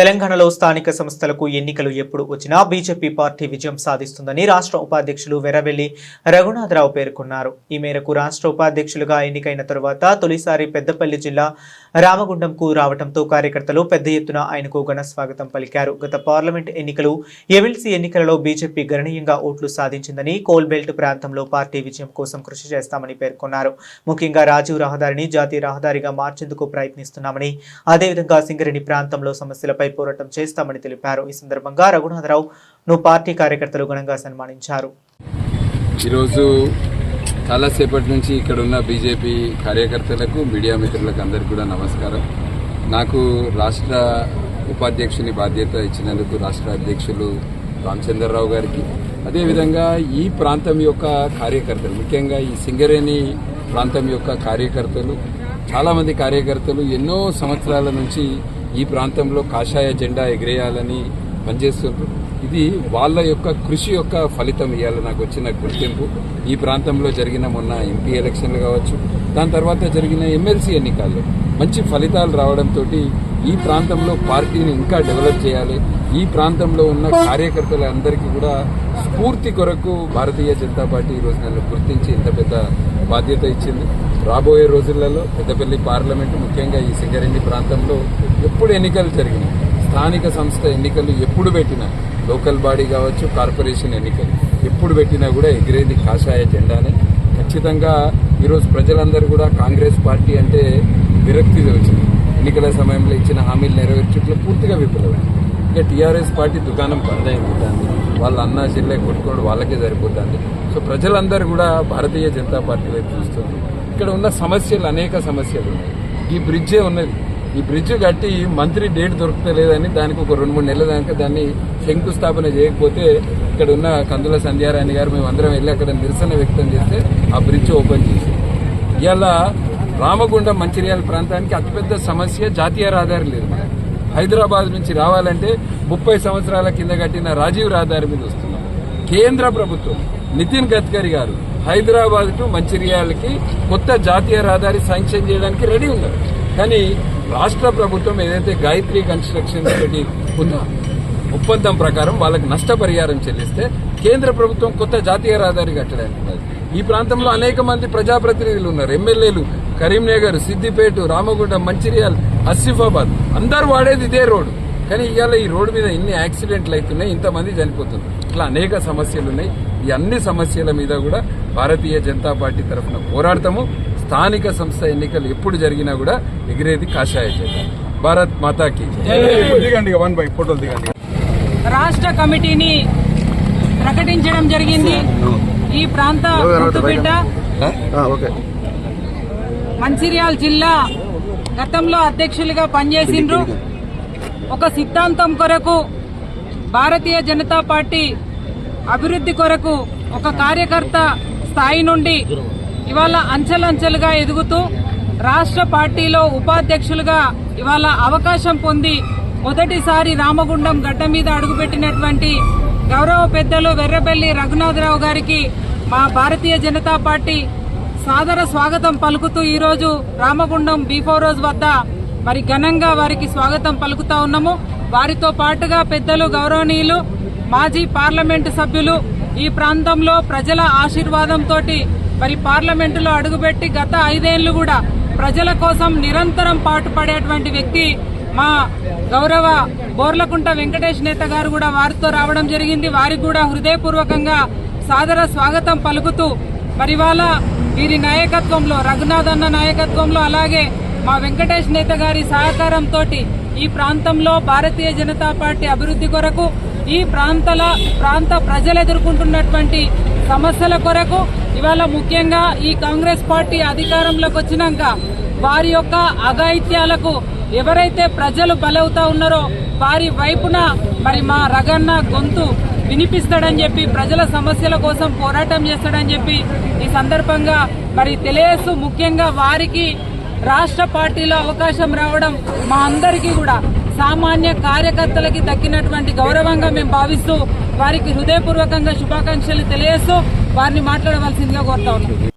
తెలంగాణలో స్థానిక సంస్థలకు ఎన్నికలు ఎప్పుడు వచ్చినా బీజేపీ పార్టీ విజయం సాధిస్తుందని రాష్ట్ర ఉపాధ్యక్షులు వెరవెల్లి రఘునాథరావు పేర్కొన్నారు. ఈ మేరకు రాష్ట్ర ఉపాధ్యక్షులుగా ఎన్నికైన తరువాత తొలిసారి పెద్దపల్లి జిల్లా రామగుండంకు రావడంతో కార్యకర్తలు పెద్ద ఎత్తున ఆయనకు ఘన స్వాగతం పలికారు. గత పార్లమెంట్ ఎన్నికలు ఎమ్మెల్సీ ఎన్నికలలో బీజేపీ గణనీయంగా ఓట్లు సాధించిందని కోల్బెల్ట్ ప్రాంతంలో పార్టీ విజయం కోసం కృషి చేస్తామని పేర్కొన్నారు. ముఖ్యంగా రాజీవ్ రహదారిని జాతీయ రహదారిగా మార్చేందుకు ప్రయత్నిస్తున్నామని అదేవిధంగా సింగరేణి ప్రాంతంలో సమస్యలపై పోరాటం చేస్తామని తెలిపారు. ఈ సందర్భంగా రఘునాథరావు ను పార్టీ కార్యకర్తలు ఘనంగా సన్మానించారు. ఈరోజు చాలాసేపటి నుంచి ఇక్కడ ఉన్న బీజేపీ కార్యకర్తలకు మీడియా మిత్రులకు అందరికీ కూడా నమస్కారం. నాకు రాష్ట్ర ఉపాధ్యక్షుని బాధ్యత ఇచ్చినందుకు రాష్ట్ర అధ్యక్షులు రామచంద్రరావు గారికి. అదేవిధంగా ఈ ప్రాంతం యొక్క కార్యకర్తలు ముఖ్యంగా ఈ సింగరేణి ప్రాంతం యొక్క కార్యకర్తలు చాలామంది కార్యకర్తలు ఎన్నో సంవత్సరాల నుంచి ఈ ప్రాంతంలో కాషాయ జెండా ఎగిరేయాలని పనిచేస్తున్నారు ఇది వాళ్ళ యొక్క కృషి యొక్క ఫలితం ఇవాళ నాకు వచ్చిన గుర్తింపు. ఈ ప్రాంతంలో జరిగిన మొన్న ఎంపీ ఎలక్షన్లు కావచ్చు దాని తర్వాత జరిగిన ఎమ్మెల్సీ ఎన్నికల్లో మంచి ఫలితాలు రావడంతో ఈ ప్రాంతంలో పార్టీని ఇంకా డెవలప్ చేయాలి. ఈ ప్రాంతంలో ఉన్న కార్యకర్తలందరికీ కూడా స్ఫూర్తి కొరకు భారతీయ జనతా పార్టీ ఈరోజు రోజు నన్ను గుర్తించి ఇంత పెద్ద బాధ్యత ఇచ్చింది. రాబోయే రోజులలో పెద్దపల్లి పార్లమెంటు ముఖ్యంగా ఈ సింగరేణి ప్రాంతంలో ఎప్పుడు ఎన్నికలు జరిగినాయి స్థానిక సంస్థ ఎన్నికలు ఎప్పుడు పెట్టినా లోకల్ బాడీ కావచ్చు కార్పొరేషన్ ఎన్నికలు ఎప్పుడు పెట్టినా కూడా ఎగిరేది కాషాయ జెండానే. ఖచ్చితంగా ఈరోజు ప్రజలందరూ కూడా కాంగ్రెస్ పార్టీ అంటే విరక్తి వచ్చింది ఎన్నికల సమయంలో ఇచ్చిన హామీలు నెరవేర్చట్లో పూర్తిగా విఫలమైంది. ఇక టీఆర్ఎస్ పార్టీ దుకాణం బంద్ వాళ్ళ అన్న చెల్లె కొట్టుకోవడం వాళ్ళకే సరిపోతుంది. సో ప్రజలందరూ కూడా భారతీయ జనతా పార్టీ వైపు చూస్తుంది. ఇక్కడ ఉన్న సమస్యలు అనేక సమస్యలు. ఉన్నాయి ఈ బ్రిడ్జే ఉన్నది. ఈ బ్రిడ్జ్ కట్టి మంత్రి డేట్ దొరకలేదని దానికి ఒక రెండు మూడు నెలల దాకా దాన్ని శంకుస్థాపన చేయకపోతే ఇక్కడ ఉన్న కందుల సంధ్యారాణి గారు మేము అందరం వెళ్ళి అక్కడ నిరసన వ్యక్తం చేస్తే ఆ బ్రిడ్జ్ ఓపెన్ చేసి ఇలా రామగుండం మంచిర్యాల ప్రాంతానికి అతిపెద్ద సమస్య జాతీయ రహదారి లేదు. హైదరాబాద్ నుంచి రావాలంటే ముప్పై సంవత్సరాల కింద కట్టిన రాజీవ్ రహదారి మీద వస్తున్నాం. కేంద్ర ప్రభుత్వం నితిన్ గడ్కరీ గారు హైదరాబాద్ టు మంచిర్యాలకి కొత్త జాతీయ రహదారి శాంక్షన్ చేయడానికి రెడీ ఉన్నారు. కానీ రాష్ట్ర ప్రభుత్వం ఏదైతే గాయత్రి కన్స్ట్రక్షన్ తోటి ఉందో ఒప్పందం ప్రకారం వాళ్ళకి నష్టపరిహారం చెల్లిస్తే కేంద్ర ప్రభుత్వం కొత్త జాతీయ రహదారి కట్టడానికి ఈ ప్రాంతంలో అనేక మంది ప్రజాప్రతినిధులు ఉన్నారు. ఎమ్మెల్యేలు కరీంనగర్ సిద్దిపేట రామగుండ మంచిర్యాల్ ఆసిఫాబాద్ అందరు వాడేది ఇదే రోడ్డు. కానీ ఇవాళ ఈ రోడ్డు మీద ఎన్ని యాక్సిడెంట్లు అవుతున్నాయి ఇంతమంది చనిపోతున్నారు. ఇట్లా అనేక సమస్యలు ఉన్నాయి. ఈ అన్ని సమస్యల మీద కూడా భారతీయ జనతా పార్టీ తరఫున పోరాడతాము. స్థానిక సంస్థ ఎన్నికలు ఎప్పుడు జరిగినా కూడా ఎగిరేది కాషాయ జెండా భారత్ మాతాకి దిగండి వన్ బై ఫోటోలు దిగండి. రాష్ట్ర కమిటీని ప్రకటించడం జరిగింది. ఈ ప్రాంత ముద్దుబిడ్డ మంచిర్యాల జిల్లా గతంలో అధ్యక్షులుగా పనిచేసిండ్రు. ఒక సిద్ధాంతం కొరకు భారతీయ జనతా పార్టీ అభివృద్ధి కొరకు ఒక కార్యకర్త స్థాయి నుండి ఇవాళ అంచెలంచెలుగా ఎదుగుతూ రాష్ట్ర పార్టీలో ఉపాధ్యక్షులుగా ఇవాళ అవకాశం పొంది మొదటిసారి రామగుండం గడ్డ మీద అడుగుపెట్టినటువంటి గౌరవ పెద్దలు వెర్రబెల్లి రఘునాథరావు గారికి మా భారతీయ జనతా పార్టీ సాదర స్వాగతం పలుకుతూ ఈరోజు రామగుండం బీఫో రోజ్ వద్ద మరి ఘనంగా వారికి స్వాగతం పలుకుతా ఉన్నాము. వారితో పాటుగా పెద్దలు గౌరవనీయులు మాజీ పార్లమెంటు సభ్యులు ఈ ప్రాంతంలో ప్రజల ఆశీర్వాదంతో మరి పార్లమెంటులో అడుగుపెట్టి గత ఐదేళ్ళు కూడా ప్రజల కోసం నిరంతరం పాటుపడేటువంటి వ్యక్తి మా గౌరవ బోర్లకుంట వెంకటేష్ నేత గారు కూడా వారితో రావడం జరిగింది. వారికి కూడా హృదయపూర్వకంగా సాదర స్వాగతం పలుకుతూ మరి వాళ్ళ వీరి నాయకత్వంలో రఘునాథ్ అన్న నాయకత్వంలో అలాగే మా వెంకటేష్ నేత గారి సహకారంతో ఈ ప్రాంతంలో భారతీయ జనతా పార్టీ అభివృద్ధి కొరకు ఈ ప్రాంతాల ప్రాంత ప్రజలు ఎదుర్కొంటున్నటువంటి సమస్యల కొరకు ఇవాళ ముఖ్యంగా ఈ కాంగ్రెస్ పార్టీ అధికారంలోకి వచ్చినాక వారి యొక్క అఘాయిత్యాలకు ఎవరైతే ప్రజలు బలవుతా ఉన్నారో వారి వైపున మరి మా రగన్న గొంతు వినిపిస్తాడని చెప్పి ప్రజల సమస్యల కోసం పోరాటం చేస్తాడని చెప్పి ఈ సందర్భంగా మరి తెలియసు ముఖ్యంగా వారికి రాష్ట్ర పార్టీలో అవకాశం రావడం మా అందరికీ కూడా సామాన్య కార్యకర్తలకి దక్కినటువంటి గౌరవంగా మేము భావిస్తూ వారికి హృదయపూర్వకంగా శుభాకాంక్షలు తెలియజేస్తూ వారిని మాట్లాడవలసిందిగా కోరుతా ఉన్నాం.